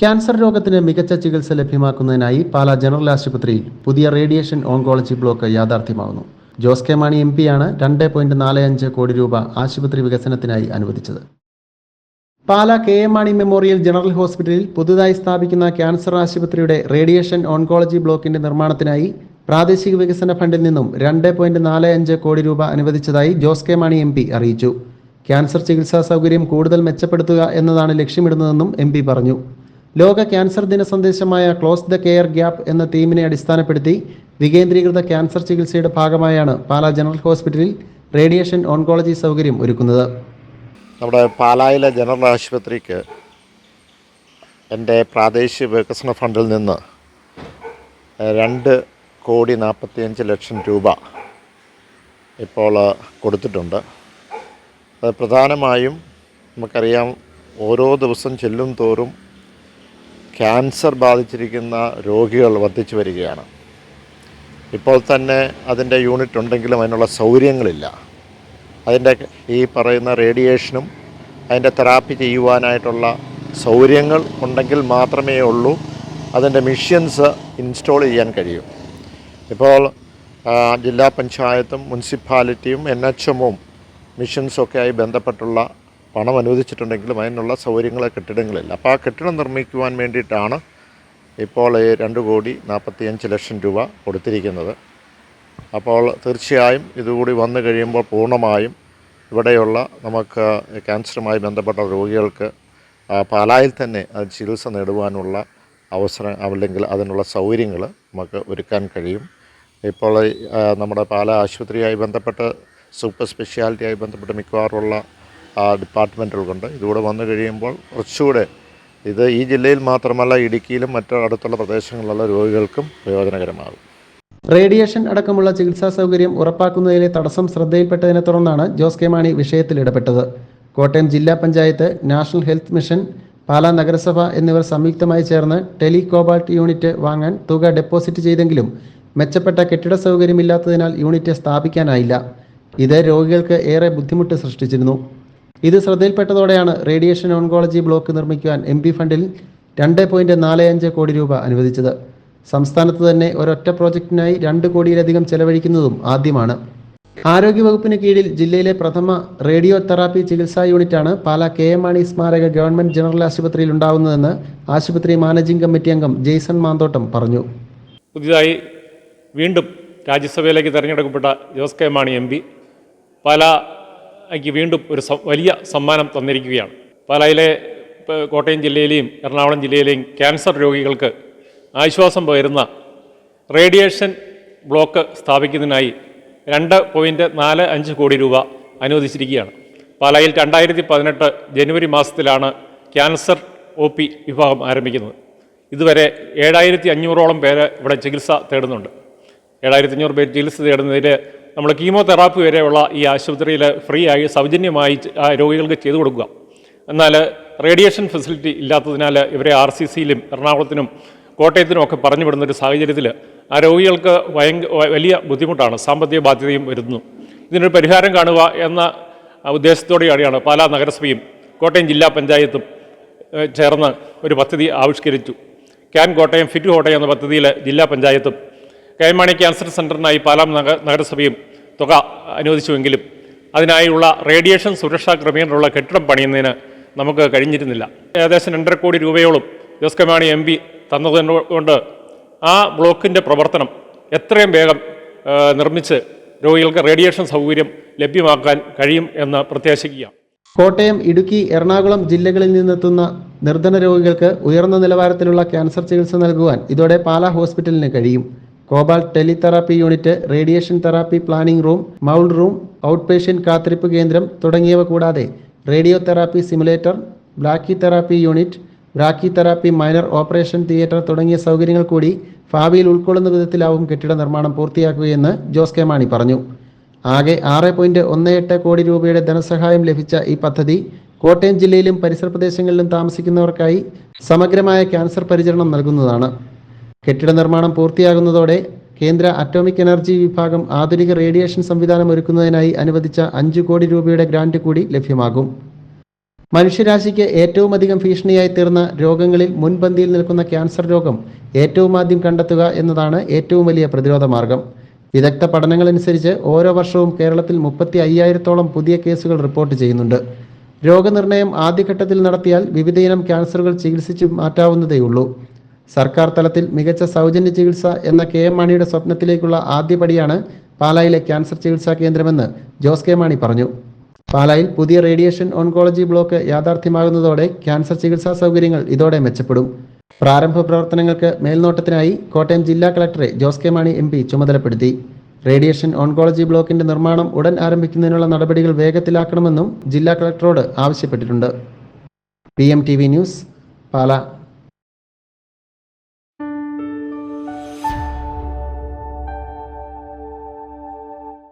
Cancer രോഗത്തിന് മികച്ച ചികിത്സ ലഭ്യമാക്കുന്നതിനായി പാലാ ജനറൽ ആശുപത്രിയിൽ പുതിയ റേഡിയേഷൻ ഓങ്കോളജി ബ്ലോക്ക് യാഥാർത്ഥ്യമാകുന്നു. ജോസ് കെ മാണി എം പിയാണ് രണ്ട് പോയിന്റ് നാല് അഞ്ച് കോടി രൂപ ആശുപത്രി വികസനത്തിനായി അനുവദിച്ചത്. Pala K M Mani memorial general ഹോസ്പിറ്റലിൽ പുതുതായി സ്ഥാപിക്കുന്ന ക്യാൻസർ ആശുപത്രിയുടെ റേഡിയേഷൻ ഓൺകോളജി ബ്ലോക്കിന്റെ നിർമ്മാണത്തിനായി പ്രാദേശിക വികസന ഫണ്ടിൽ നിന്നും രണ്ട് പോയിന്റ് നാല് അഞ്ച് കോടി രൂപ അനുവദിച്ചതായി Jose K Mani M P അറിയിച്ചു. ക്യാൻസർ ചികിത്സാ സൗകര്യം കൂടുതൽ മെച്ചപ്പെടുത്തുക എന്നതാണ് ലക്ഷ്യമിടുന്നതെന്നും എം പി പറഞ്ഞു. ലോക ക്യാൻസർ ദിന സന്ദേശമായ ക്ലോസ് ദ കെയർ ഗ്യാപ്പ് എന്ന തീമിനെ അടിസ്ഥാനപ്പെടുത്തി വികേന്ദ്രീകൃത ക്യാൻസർ ചികിത്സയുടെ ഭാഗമായാണ് പാലാ ജനറൽ ഹോസ്പിറ്റലിൽ റേഡിയേഷൻ ഓൺകോളജി സൗകര്യം ഒരുക്കുന്നത്. നമ്മുടെ പാലായിലെ ജനറൽ ആശുപത്രിക്ക് എന്റെ പ്രാദേശിക വികസന ഫണ്ടിൽ നിന്ന് രണ്ട് കോടി നാൽപ്പത്തിയഞ്ച് ലക്ഷം രൂപ ഇപ്പോൾ കൊടുത്തിട്ടുണ്ട്. അത് പ്രധാനമായും നമുക്കറിയാം ഓരോ ദിവസം ചെല്ലും തോറും ക്യാൻസർ ബാധിച്ചിരിക്കുന്ന രോഗികൾ വർദ്ധിച്ചു വരികയാണ്. ഇപ്പോൾ തന്നെ അതിന്റെ യൂണിറ്റ് ഉണ്ടെങ്കിലും അതിനുള്ള സൗകര്യങ്ങളില്ല. അതിന്റെ ഈ പറയുന്ന റേഡിയേഷനും അതിന്റെ തെറാപ്പി ചെയ്യുവാനായിട്ടുള്ള സൗകര്യങ്ങൾ ഉണ്ടെങ്കിൽ മാത്രമേ ഉള്ളൂ. അതിന്റെ മിഷ്യൻസ് ഇൻസ്റ്റാൾ ചെയ്യാൻ കഴിയും. ഇപ്പോൾ ജില്ലാ പഞ്ചായത്തും മുനിസിപ്പാലിറ്റിയും എൻ എച്ച് എമ്മും മിഷൻസൊക്കെയായി ബന്ധപ്പെട്ടുള്ള പണം അനുവദിച്ചിട്ടുണ്ടെങ്കിലും അതിനുള്ള സൗകര്യങ്ങൾ കെട്ടിടങ്ങളില്ല. അപ്പോൾ ആ കെട്ടിടം നിർമ്മിക്കുവാൻ വേണ്ടിയിട്ടാണ് ഇപ്പോൾ രണ്ട് കോടി നാൽപ്പത്തിയഞ്ച് ലക്ഷം രൂപ കൊടുത്തിരിക്കുന്നത്. അപ്പോൾ തീർച്ചയായും ഇതുകൂടി വന്നു കഴിയുമ്പോൾ പൂർണമായും ഇവിടെയുള്ള നമുക്ക് ക്യാൻസറുമായി ബന്ധപ്പെട്ട രോഗികൾക്ക് പാലായിൽ തന്നെ അത് ചികിത്സ നേടുവാനുള്ള അവസരം അല്ലെങ്കിൽ അതിനുള്ള സൗകര്യങ്ങൾ നമുക്ക് ഒരുക്കാൻ കഴിയും. ഇപ്പോൾ നമ്മുടെ പാലാ ആശുപത്രിയായി ബന്ധപ്പെട്ട് സൂപ്പർ സ്പെഷ്യാലിറ്റിയായി ബന്ധപ്പെട്ട് മിക്കവാറുമുള്ള ആ, ഡിപ്പാർട്ട്മെന്റുകൾക്കുണ്ട് ഇതുകൂടെ വന്നു കഴിയുമ്പോൾ കുറച്ചുകൂടെ ഇത് ഈ ജില്ലയിൽ മാത്രമല്ല ഇടുക്കിയിലും മറ്റു അടുത്തുള്ള പ്രദേശങ്ങളിലുള്ള രോഗികൾക്കും പ്രയോജനകരമാകും. റേഡിയേഷൻ അടക്കമുള്ള ചികിത്സാ സൗകര്യം ഉറപ്പാക്കുന്നതിലെ തടസ്സം ശ്രദ്ധയിൽപ്പെട്ടതിനെ തുടർന്നാണ് ജോസ് കെ മാണി വിഷയത്തിൽ ഇടപെട്ടത്. കോട്ടയം ജില്ലാ panchayat national health mission Pala നഗരസഭ എന്നിവർ സംയുക്തമായി ചേർന്ന് ടെലികോബാൾട്ട് യൂണിറ്റ് വാങ്ങാൻ തുക ഡെപ്പോസിറ്റ് ചെയ്തെങ്കിലും മെച്ചപ്പെട്ട കെട്ടിട സൗകര്യമില്ലാത്തതിനാൽ യൂണിറ്റ് സ്ഥാപിക്കാനായില്ല. ഇത് രോഗികൾക്ക് ഏറെ ബുദ്ധിമുട്ട് സൃഷ്ടിച്ചിരുന്നു. ഇത് ശ്രദ്ധയിൽപ്പെട്ടതോടെയാണ് റേഡിയേഷൻ ഓൺകോളജി ബ്ലോക്ക് നിർമ്മിക്കുവാൻ എം പി ഫണ്ടിൽ രണ്ട് പോയിന്റ് നാല് അഞ്ച് കോടി രൂപ അനുവദിച്ചത്. സംസ്ഥാനത്ത് തന്നെ ഒരൊറ്റ പ്രോജക്റ്റിനായി രണ്ട് കോടിയിലധികം ചെലവഴിക്കുന്നതും ആദ്യമാണ്. ആരോഗ്യവകുപ്പിന് കീഴിൽ ജില്ലയിലെ പ്രഥമ റേഡിയോ തെറാപ്പി ചികിത്സാ യൂണിറ്റാണ് പാലാ കെ എം മാണി സ്മാരക ഗവൺമെന്റ് ജനറൽ ആശുപത്രിയിൽ ഉണ്ടാവുന്നതെന്ന് ആശുപത്രി മാനേജിംഗ് കമ്മിറ്റി അംഗം ജെയ്സൺ മാന്തോട്ടം പറഞ്ഞു. പുതിയതായി വീണ്ടും രാജ്യസഭയിലേക്ക് തെരഞ്ഞെടുക്കപ്പെട്ട Jose K Mani M P പാലായ്ക്ക് വീണ്ടും ഒരു വലിയ സമ്മാനം തന്നിരിക്കുകയാണ്. പാലായിലെ കോട്ടയം ജില്ലയിലെയും എറണാകുളം ജില്ലയിലെയും ക്യാൻസർ രോഗികൾക്ക് ആശ്വാസം പകരുന്ന റേഡിയേഷൻ ബ്ലോക്ക് സ്ഥാപിക്കുന്നതിനായി രണ്ട് പോയിന്റ് നാല് അഞ്ച് കോടി രൂപ അനുവദിച്ചിരിക്കുകയാണ്. പാലായിൽ രണ്ടായിരത്തി പതിനെട്ട് ജനുവരി മാസത്തിലാണ് ക്യാൻസർ ഒ പി വിഭാഗം ആരംഭിക്കുന്നത്. ഇതുവരെ ഏഴായിരത്തി അഞ്ഞൂറോളം പേര് ഇവിടെ ചികിത്സ തേടുന്നുണ്ട്. ഏഴായിരത്തി അഞ്ഞൂറ് പേര് ചികിത്സ തേടുന്നതിൽ നമ്മൾ കീമോതെറാപ്പി വരെയുള്ള ഈ ആശുപത്രിയിൽ ഫ്രീ ആയി സൗജന്യമായി ആ രോഗികൾക്ക് ചെയ്തു കൊടുക്കുക. എന്നാൽ റേഡിയേഷൻ ഫെസിലിറ്റി ഇല്ലാത്തതിനാൽ ഇവരെ ആർ സി സിയിലും എറണാകുളത്തിനും കോട്ടയത്തിനും ഒക്കെ പറഞ്ഞു വിടുന്ന ഒരു സാഹചര്യത്തിൽ ആ രോഗികൾക്ക് വലിയ ബുദ്ധിമുട്ടാണ്. സാമ്പത്തിക ബാധ്യതയും വരുന്നു ഇതിനൊരു പരിഹാരം കാണുക എന്ന ഉദ്ദേശത്തോടെയാണ് പാലാ നഗരസഭയും കോട്ടയം ജില്ലാ പഞ്ചായത്തും ചേർന്ന് ഒരു പദ്ധതി ആവിഷ്കരിച്ചു. ക്യാൻ കോട്ടയം ഫിറ്റ് കോട്ടയം എന്ന പദ്ധതിയിൽ ജില്ലാ പഞ്ചായത്തും കൈമാണി ക്യാൻസർ സെന്ററിനായി പാലാ നഗ നഗരസഭയും തുക അനുവദിച്ചുവെങ്കിലും അതിനായുള്ള റേഡിയേഷൻ സുരക്ഷാ ക്രമീകരണമുള്ള കെട്ടിടം പണിയുന്നതിന് നമുക്ക് കഴിഞ്ഞിരുന്നില്ല. ഏകദേശം രണ്ടര കോടി രൂപയോളം Jose K Mani M P തന്നതുകൊണ്ട് ആ ബ്ലോക്കിന്റെ പ്രവർത്തനം എത്രയും വേഗം നിർമ്മിച്ച് രോഗികൾക്ക് റേഡിയേഷൻ സൗകര്യം ലഭ്യമാക്കാൻ കഴിയും എന്ന് പ്രത്യാശിക്കുക കോട്ടയം ഇടുക്കി എറണാകുളം ജില്ലകളിൽ നിന്നെത്തുന്ന നിർധന രോഗികൾക്ക് ഉയർന്ന നിലവാരത്തിലുള്ള ക്യാൻസർ ചികിത്സ നൽകുവാൻ ഇതോടെ പാലാ ഹോസ്പിറ്റലിന് കഴിയും. Cobalt teletherapy unit radiation therapy planning room mould room out patient കാത്തിരിപ്പ് കേന്ദ്രം തുടങ്ങിയവ കൂടാതെ radiotherapy simulator brachytherapy unit brachytherapy minor operation theatre തുടങ്ങിയ സൗകര്യങ്ങൾ കൂടി ഭാവിയിൽ ഉൾക്കൊള്ളുന്ന വിധത്തിലാവും കെട്ടിട നിർമ്മാണം പൂർത്തിയാക്കുകയെന്ന് ജോസ് കെ മാണി പറഞ്ഞു. ആകെ ആറ് പോയിന്റ് ഒന്ന് എട്ട് കോടി രൂപയുടെ ധനസഹായം ലഭിച്ച ഈ പദ്ധതി കോട്ടയം ജില്ലയിലും പരിസര പ്രദേശങ്ങളിലും താമസിക്കുന്നവർക്കായി സമഗ്രമായ ക്യാൻസർ പരിചരണം നൽകുന്നതാണ്. കെട്ടിട നിർമ്മാണം പൂർത്തിയാകുന്നതോടെ കേന്ദ്ര അറ്റോമിക് എനർജി വിഭാഗം ആധുനിക റേഡിയേഷൻ സംവിധാനം ഒരുക്കുന്നതിനായി അനുവദിച്ച അഞ്ച് കോടി രൂപയുടെ ഗ്രാന്റ് കൂടി ലഭ്യമാകും. മനുഷ്യരാശിക്ക് ഏറ്റവും അധികം ഭീഷണിയായി തീർന്ന രോഗങ്ങളിൽ മുൻപന്തിയിൽ നിൽക്കുന്ന ക്യാൻസർ രോഗം ഏറ്റവും ആദ്യം കണ്ടെത്തുക എന്നതാണ് ഏറ്റവും വലിയ പ്രതിരോധ മാർഗം. വിദഗ്ധ പഠനങ്ങളനുസരിച്ച് ഓരോ വർഷവും കേരളത്തിൽ മുപ്പത്തി അയ്യായിരത്തോളം പുതിയ കേസുകൾ റിപ്പോർട്ട് ചെയ്യുന്നുണ്ട്. രോഗനിർണയം ആദ്യഘട്ടത്തിൽ നടത്തിയാൽ വിവിധയിനം ക്യാൻസറുകൾ ചികിത്സിച്ചു മാറ്റാവുന്നതേയുള്ളൂ. സർക്കാർ തലത്തിൽ മികച്ച സൗജന്യ ചികിത്സ എന്ന കെ എം മാണിയുടെ സ്വപ്നത്തിലേക്കുള്ള ആദ്യപടിയാണ് പാലായിലെ ക്യാൻസർ ചികിത്സാ കേന്ദ്രമെന്ന് ജോസ് കെ മാണി പറഞ്ഞു. പാലായിൽ പുതിയ റേഡിയേഷൻ ഓൺകോളജി ബ്ലോക്ക് യാഥാർത്ഥ്യമാകുന്നതോടെ ക്യാൻസർ ചികിത്സാ സൗകര്യങ്ങൾ ഇതോടെ മെച്ചപ്പെടും. പ്രാരംഭ പ്രവർത്തനങ്ങൾക്ക് മേൽനോട്ടത്തിനായി കോട്ടയം ജില്ലാ കളക്ടറെ ജോസ് കെ മാണി എം ചുമതലപ്പെടുത്തി. റേഡിയേഷൻ ഓൺകോളജി ബ്ലോക്കിന്റെ നിർമ്മാണം ഉടൻ ആരംഭിക്കുന്നതിനുള്ള നടപടികൾ വേഗത്തിലാക്കണമെന്നും ജില്ലാ കളക്ടറോട് ആവശ്യപ്പെട്ടിട്ടുണ്ട്. P M T V news Pala.